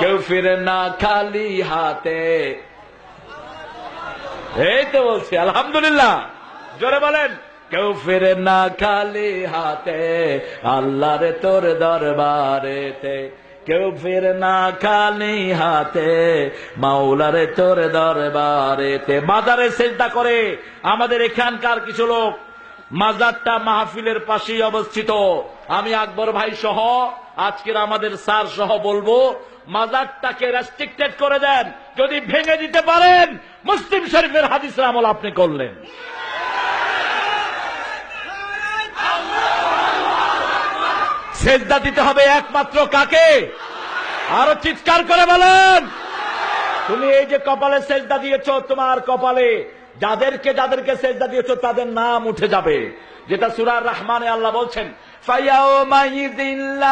কেউ ফিরে না খালি হাতে এই তো বলছি আলহামদুলিল্লাহ জোরে বলেন কেউ ফিরে না খালি হাতে আল্লাহরে তোর দরবারেতে কেউ ফিরে না খালি হাতে মাওলারে তোর দরবারেতে মাজারে চেষ্টা করে আমাদের এখানকার কিছু লোক মাজারটা মাহফিলের পাশেই অবস্থিত আমি আকবর ভাই সহ আজকের আমাদের স্যার সহ বলব, মাজারটাকে রেস্ট্রিক্টেড করে দেন। যদি ভেঙে দিতে পারেন, মুসলিম শরীফের হাদিসের আমল আপনি করলেন। সেজদা দিতে হবে একমাত্র কাকে? আরও চিৎকার করে বলেন। তুমি এই যে কপালে সেজদা দিয়েছ, তোমার কপালে যাদেরকে যাদেরকে সেজদা দিয়েছ, তাদের নাম উঠে যাবে। যেটা সুরার রহমানে আল্লাহ বলছেন কোন জিন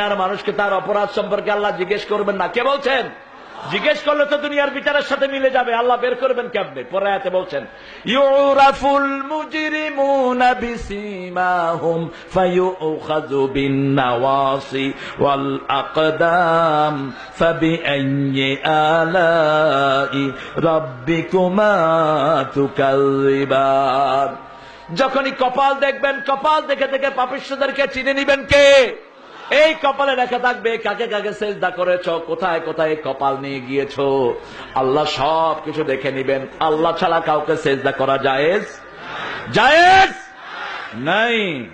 আর মানুষকে তার অপরাধ সম্পর্কে আল্লাহ জিজ্ঞেস করবেন না। কে বলছেন? জিজ্ঞেস করলে, তো দুনিয়ার বিচারের সাথে মিলে যাবে? আল্লাহ বের করবেন কেমনে? পরে বলছেন যখনই কপাল দেখবেন, কপাল দেখে দেখে পাপিষ্ঠদেরকে চিনে নিবেন কে? এই কপালে লেখা থাকবে, কাকে কাকে সেজদা করেছ, কোথায় কোথায় কপাল নিয়ে গিয়েছ? আল্লাহ সব কিছু দেখে নিবেন। আল্লাহ ছাড়া কাউকে সেজদা করা জায়েজ? জায়েজ? নাই।